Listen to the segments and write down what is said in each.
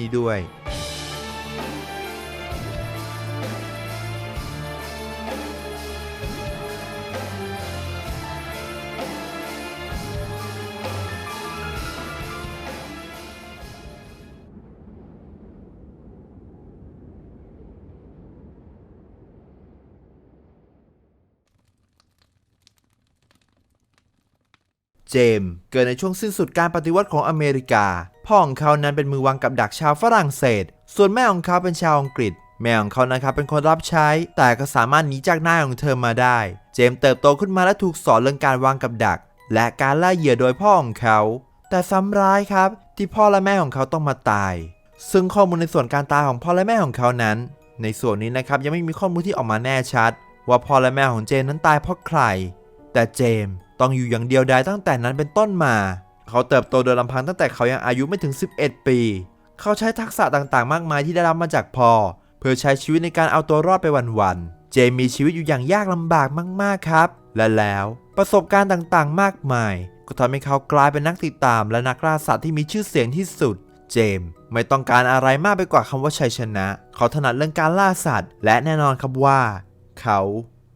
นี้ด้วย เจมส์เกิดในช่วงสิ้นสุดการปฏิวัติของอเมริกา พ่อของเขานั้นเป็นมือวางกับดักชาวฝรั่งเศส ส่วนแม่ของเขาเป็นชาวอังกฤษ แม่ของเขานะครับเป็นคนรับใช้ แต่ก็สามารถหนีจากหน้าของเธอมาได้ เจมส์เติบโตขึ้นมาและถูกสอนเรื่องการวางกับดัก และการล่าเหยื่อโดยพ่อของเขา แต่ซ้ำร้ายครับ ที่พ่อและแม่ของเขาต้องมาตาย ซึ่งข้อมูลในส่วนการตายของพ่อและแม่ของเขานั้น ในส่วนนี้นะครับยังไม่มีข้อมูลที่ออกมาแน่ชัด ว่าพ่อและแม่ของเจมส์นั้นตายเพราะใคร แต่เจมส์ต้องอยู่อย่างเดียวดายตั้งแต่นั้นเป็นต้นมา เขาเติบโตโดยลำพังตั้งแต่เขายังอายุไม่ถึง 11 ปี เขาใช้ทักษะต่างๆ มากมายที่ได้รับมาจากพ่อเพื่อใช้ชีวิตในการเอาตัวรอดไปวันๆ เจมีชีวิตอยู่อย่างยากลำบากมากๆครับ และแล้วประสบการณ์ต่างๆ มากมาย ก็ทำให้เขากลายเป็นนักติดตาม และนักล่าสัตว์ที่มีชื่อเสียงที่สุด เจมไม่ต้องการอะไรมากไปกว่าคำว่าชัยชนะ เขาถนัดเรื่องการล่าสัตว์ และแน่นอนครับว่า เขา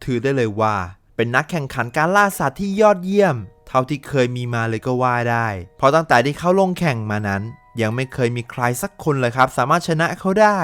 ถือได้เลยว่า เป็นนักแข่งขันการล่าสัตว์ที่ยอดเยี่ยม ท่าที่เคยมีมาเลยก็ว่าได้ เพราะตั้งแต่ที่เขาลงแข่งมานั้น ยังไม่เคยมีใครสักคนเลยครับ สามารถชนะเขาได้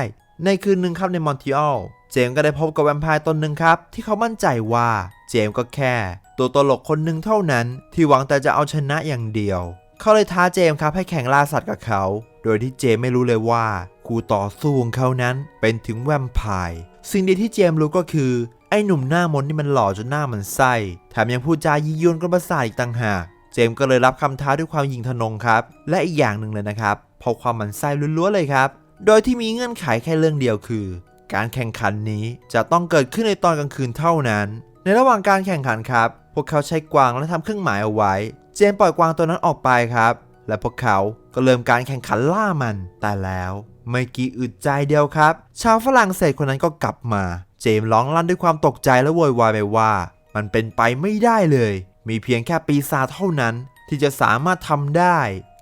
ในคืนหนึ่งครับในมอนทรีออลเจมส์ก็ได้พบกับแวมไพร์ตนหนึ่งครับ ที่เขามั่นใจว่าเจมส์ก็แค่ ตัวตลกคนหนึ่งเท่านั้น ที่หวังแต่จะเอาชนะอย่างเดียว เขาเลยท้าเจมส์ครับให้แข่งล่าสัตว์กับเขา โดยที่เจมส์ไม่รู้เลยว่าคู่ต่อสู้ของเขานั้นเป็นถึงแวมไพร์สิ่งเดียวที่เจมส์รู้ก็คือ ไอ้หนุ่มหน้ามนนี่มันหล่อจนหน้ามันไส้แถมยังพูดจายียวนกระประสาอีกต่างหากเจมส์ก็เลยรับคำท้าด้วยความยิงทะนงครับ และอีกอย่างหนึ่งเลยนะครับพราะความมันไส้ล้วนๆเลยครับ โดยที่มีเงื่อนไขแค่เรื่องเดียวคือ การแข่งขันนี้จะต้องเกิดขึ้นในตอนกลางคืนเท่านั้น ในระหว่างการแข่งขันครับ พวกเขาใช้กวางและทำเครื่องหมายเอาไว้ เจมปล่อยกวางตัวนั้นออกไปครับ และพวกเขาก็เริ่มการแข่งขันล่ามัน แต่แล้วไม่กี่อึดใจเดียวครับ ชาวฝรั่งเศสคนนั้นก็กลับมา เจมร้องลั่นด้วยความตกใจและโวยวายไปว่า มันเป็นไปไม่ได้เลย มีเพียงแค่ปีศาจเท่านั้น ที่จะสามารถทำได้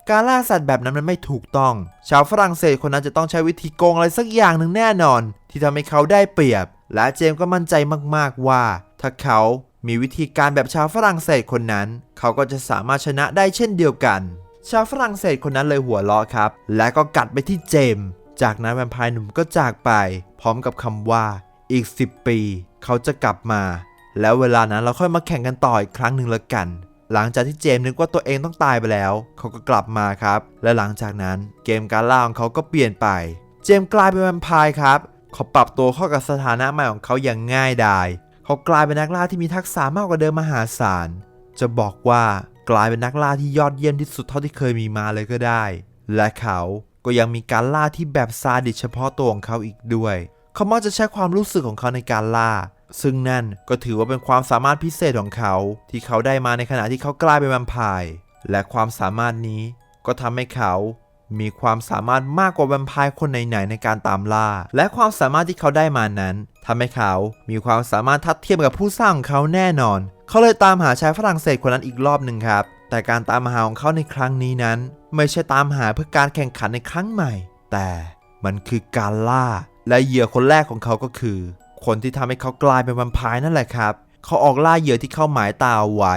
การล่าสัตว์แบบนั้นมันไม่ถูกต้อง ชาวฝรั่งเศสคนนั้นจะต้องใช้วิธีโกงอะไรสักอย่างหนึ่งแน่นอน ที่ทำให้เขาได้เปรียบ และเจมก็มั่นใจมากๆว่า ถ้าเขามีวิธีการแบบชาวฝรั่งเศสคนนั้น เขาก็จะสามารถชนะได้เช่นเดียวกัน ชาวฝรั่งเศสคนนั้นเลยหัวเราะครับ และก็กัดไปที่เจม จากนั้นแวมไพร์หนุ่มก็จากไป พร้อมกับคำว่า อีก 10 ปี เขาจะกลับมา แล้วเวลานั้นเราค่อยมาแข่งกันต่ออีกครั้งหนึ่งละกัน หลังจากที่เจมส์นึกว่าตัวเองต้องตายไปแล้ว เขาก็กลับมาครับ และหลังจากนั้นเกมการล่าของเขาก็เปลี่ยนไป เจมส์กลายเป็นแวมไพร์ครับเขาปรับตัวเข้ากับสถานะใหม่ของเขาอย่างง่ายดายเขากลายเป็นนักล่าที่มีทักษะมากกว่าเดิมมหาศาล จะบอกว่ากลายเป็นนักล่าที่ยอดเยี่ยมที่สุดเท่าที่เคยมีมาเลยก็ได้ และเขาก็ยังมีการล่าที่แบบซาดิสเฉพาะตัวของเขาอีกด้วย เขามักจะใช้ความรู้สึกของเขาในการล่า ซึ่งนั่นก็ถือว่าเป็นความสามารถพิเศษของเขา ที่เขาได้มาในขณะที่เขากลายเป็นแวมไพร์และความสามารถนี้ก็ทำให้เขามีความสามารถมากกว่าแวมไพร์คนไหนๆในการตามล่า และความสามารถที่เขาได้มานั้นทำให้เขามีความสามารถทัดเทียมกับผู้สร้างของเขาแน่นอน เขาเลยตามหาชายฝรั่งเศสคนนั้นอีกรอบหนึ่งครับ แต่การตามหาของเขาในครั้งนี้นั้น ไม่ใช่ตามหาเพื่อการแข่งขันในครั้งใหม่ แต่มันคือการล่าและเหยื่อคนแรกของเขาก็คือ คนที่ทำให้เขากลายเป็นแวมพร์นั่นแหละครับ เขาออกล่าเหยื่อที่เข้าหมายตาเอาไว้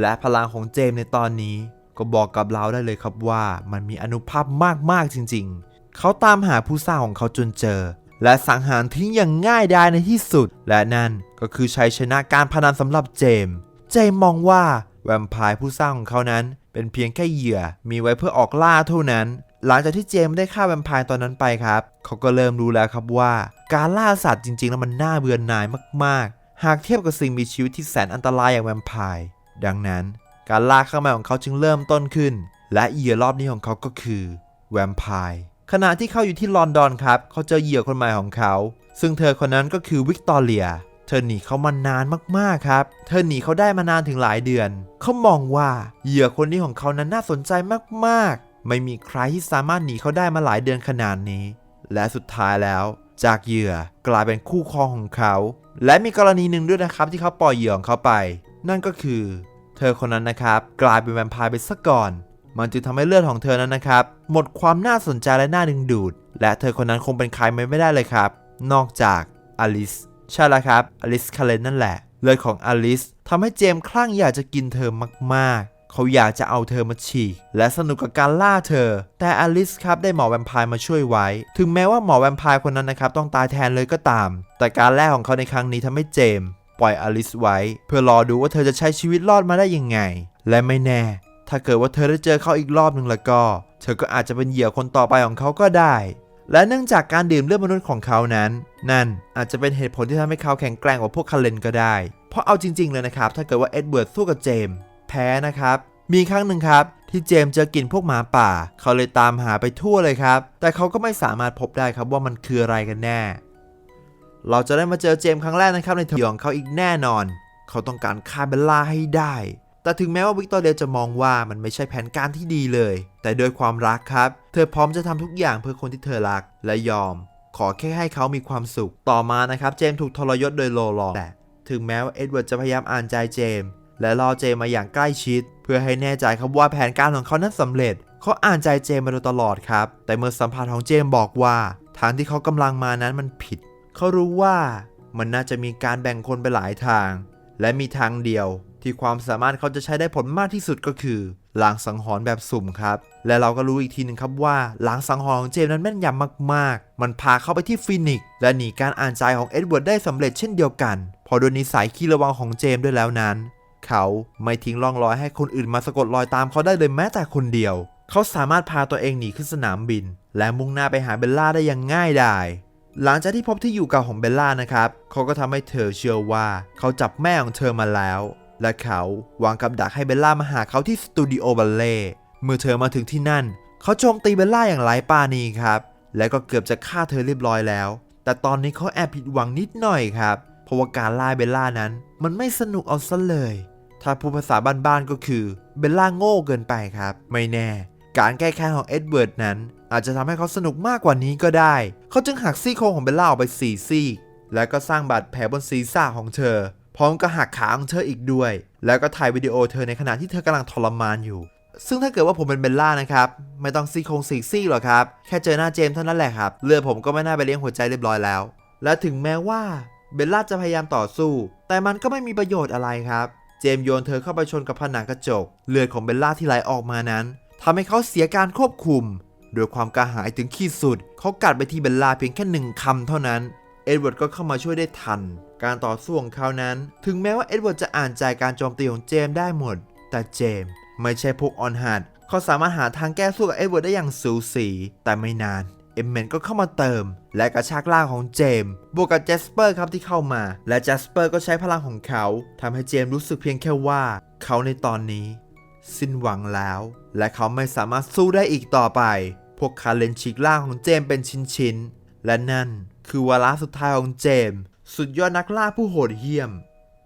และพลังของเจมในตอนนี้ ก็บอกกับเราได้เลยครับว่า มันมีอนุภาพมากๆจริง ๆ เขาตามหาผู้สร้างของเขาจนเจอ และสังหารทิ้งอย่างง่ายดายในที่สุด และนั่นก็คือชัยชนะการพนันสำหรับเจม เจมส์มองว่าแวมไพร์ผู้สร้างของเขานั้น เป็นเพียงแค่เหยื่อมีไว้เพื่อออกล่าเท่านั้น หลังจากที่เจมส์ได้ฆ่าแวมไพร์ตอนนั้นไปครับ เขาก็เริ่มรู้แล้วครับว่า การล่าสัตว์จริงๆ แล้วมันน่าเบื่อหน่ายมากๆ หากเทียบกับสิ่งมีชีวิตที่แสนอันตรายอย่างแวมไพร์ดังนั้น การล่าข้างในของเขาจึงเริ่มต้นขึ้น และเหยื่อรอบนี้ของเขาก็คือแวมไพร์ขณะที่เขาอยู่ที่ลอนดอนครับเขาเจอเหยื่อคนใหม่ของเขา ซึ่งเธอคนนั้นก็คือวิกตอเรียเธอหนีเขามานานมากๆครับ เธอหนีเขาได้มานานถึงหลายเดือน เขามองว่าเหยื่อคนนี้ของเขานั้นน่าสนใจมากๆ ไม่มีใครที่สามารถหนีเขาได้มาหลายเดือนขนาดนี้ และสุดท้ายแล้ว จากเหยื่อกลายเป็นคู่ครองของเขา และมีกรณีหนึ่งด้วยนะครับที่เขาปล่อยเหยื่อของเขาไป นั่นก็คือ เธอคนนั้นนะครับ กลายเป็นแวมไพร์ไปซะก่อน มันจึงทำให้เลือดของเธอนั้นนะครับ หมดความน่าสนใจและน่าดึงดูด และเธอคนนั้นคงเป็นใครไม่ได้เลยครับ นอกจากอลิสใช่แล้วครับอลิสคาเลนนั่นแหละเลือดของอลิสทำให้เจมส์คลั่งอยากจะกินเธอมากๆ เขาอยากจะเอาเธอมาฉีกและสนุกกับการล่าเธอ แต่อลิสครับได้หมอแวมไพร์มาช่วยไว้ ถึงแม้ว่าหมอแวมไพร์คนนั้นนะครับต้องตายแทนเลยก็ตาม แต่การแลกของเขาในครั้งนี้ทำให้เจมส์ปล่อยอลิสไว้ เพื่อรอดูว่าเธอจะใช้ชีวิตรอดมาได้ยังไง และไม่แน่ ถ้าเกิดว่าเธอได้เจอเขาอีกรอบหนึ่งแล้วก็ เธอก็อาจจะเป็นเหยื่อคนต่อไปของเขาก็ได้ และเนื่องจากการดื่มเลือดมนุษย์ของเขานั้น นั่นอาจจะเป็นเหตุผลที่ทำให้เขาแข็งแกร่งกว่าพวกคาเลนก็ได้ เพราะเอาจริง ๆ เลยนะครับ ถ้าเกิดว่าเอ็ดเวิร์ดสู้กับเจมส์ แพ้นะครับ มีครั้งหนึ่งครับ ที่เจมส์เจอกลิ่นพวกหมาป่า เขาเลยตามหาไปทั่วเลยครับ แต่เขาก็ไม่สามารถพบได้ครับว่ามันคืออะไรกันแน่ เราจะได้มาเจอเจมส์ครั้งแรกนะครับในทวีของเขาอีกแน่นอน เขาต้องการฆ่าเบลล่าให้ได้ แต่ถึงแม้ว่าวิกตอเรียจะมองว่ามันไม่ใช่แผนการที่ดีเลย แต่ด้วยความรักครับ เธอพร้อมจะทำทุกอย่างเพื่อคนที่เธอรักและยอม ขอแค่ให้เขามีความสุข ต่อมานะครับ เจมส์ถูกทรยศโดยโลลองแต่ถึงแม้ว่าเอ็ดเวิร์ดจะพยายามอ่านใจเจม และรอเจมาอย่างใกล้ชิด เพื่อให้แน่ใจครับว่าแผนการของเขานั้นสำเร็จ เขาอ่านใจเจมมาโดยตลอดครับ แต่เมื่อสัมผัสของเจมบอกว่าทางที่เขากำลังมานั้นมันผิด เขารู้ว่ามันน่าจะมีการแบ่งคนไปหลายทาง และมีทางเดียว ที่ความสามารถเขาจะใช้ได้ผลมากที่สุดก็คือลางสังหรณ์แบบสุ่มครับ และเราก็รู้อีกทีหนึ่งครับว่าลางสังหรณ์ของเจมนั้นแม่นยำมากๆ มันพาเข้าไปที่ฟินิกซ์และหนีการอ่านใจของเอ็ดเวิร์ดได้สำเร็จเช่นเดียวกัน พอโดยนิสัยขี้ระวังของเจมด้วยแล้วนั้น เขาไม่ทิ้งร่องรอยให้คนอื่นมาสะกดรอยตามเขาได้เลยแม้แต่คนเดียว เขาสามารถพาตัวเองหนีขึ้นสนามบิน และมุ่งหน้าไปหาเบลล่าได้อย่างง่ายดายหลังจากที่พบที่อยู่เก่าของเบลล่านะครับเขาก็ทำให้เธอเชื่อว่าเขาจับแม่ของเธอมาแล้ว และเขาวางกับดักให้เบลล่ามาหาเขาที่สตูดิโอบัลเล่เมื่อเธอมาถึงที่นั่น เขาโจมตีเบลล่าอย่างไร้ปาณีครับ และก็เกือบจะฆ่าเธอเรียบร้อยแล้ว แต่ตอนนี้เขาแอบผิดหวังนิดหน่อยครับ เพราะว่าการล่าเบลล่านั้น มันไม่สนุกเอาซะเลย ถ้าพูดภาษาบ้านๆก็คือเบลล่าโง่เกินไปครับ ไม่แน่ การแก้แค้นของเอ็ดเวิร์ดนั้น อาจจะทำให้เขาสนุกมากกว่านี้ก็ได้ เขาจึงหักซี่โครงของเบลล่าออกไปสี่ซี่แล้วก็สร้างบาดแผลบนศีรษะของเธอ พร้อมกับหักขาของเธออีกด้วย แล้วก็ถ่ายวิดีโอเธอในขณะที่เธอกำลังทรมานอยู่ ซึ่งถ้าเกิดว่าผมเป็นเบลล่านะครับ ไม่ต้องซี่โครงสี่ซี่หรอกครับ แค่เจอหน้าเจมส์เท่านั้นแหละครับ เลือดผมก็ไม่น่าไปเลี้ยงหัวใจเรียบร้อยแล้ว และถึงแม้ว่าเบลล่าจะพยายามต่อสู้ แต่มันก็ไม่มีประโยชน์อะไรครับ เจมโยนเธอเข้าไปชนกับผนังกระจก เลือดของเบลล่าที่ไหลออกมานั้นทำให้เขาเสียการควบคุมโดยความกระหายถึงขีดสุด เขากัดไปที่เบลล่าเพียงแค่หนึ่งคำเท่านั้น เอ็ดเวิร์ดก็เข้ามาช่วยได้ทัน การต่อสู้ของเขานั้น ถึงแม้ว่าเอ็ดเวิร์ดจะอ่านใจการโจมตีของเจมได้หมด แต่เจมไม่ใช่พวกออนฮาร์ดเขาสามารถหาทางแก้สู้กับเอ็ดเวิร์ดได้อย่างสูสี แต่ไม่นาน เอมเมนก็เข้ามาเติม และกระชากล่างของเจมบวกกับแจสเปอร์ครับที่เข้ามา และแจสเปอร์ก็ใช้พลังของเขาทำให้เจมรู้สึกเพียงแค่ว่า เขาในตอนนี้ สิ้นหวังแล้ว และเขาไม่สามารถสู้ได้อีกต่อไป พวกคาเลนฉีกล่างของเจมเป็นชิ้นๆและนั่นคือวาระสุดท้ายของเจมสุดยอดนักล่าผู้โหดเหี้ยม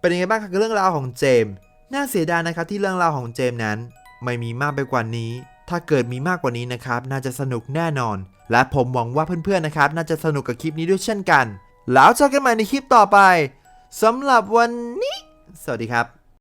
เป็นยังไงบ้างครับกับเรื่องราวของเจมน่าเสียดายนะครับที่เรื่องราวของเจมนั้น ไม่มีมากไปกว่านี้ ถ้าเกิดมีมากกว่านี้นะครับ น่าจะสนุกแน่นอน และผมหวังว่าเพื่อนๆนะครับ น่าจะสนุกกับคลิปนี้ด้วยเช่นกัน แล้วเจอกันใหม่ในคลิปต่อไปสำหรับวันนี้ สวัสดีครับ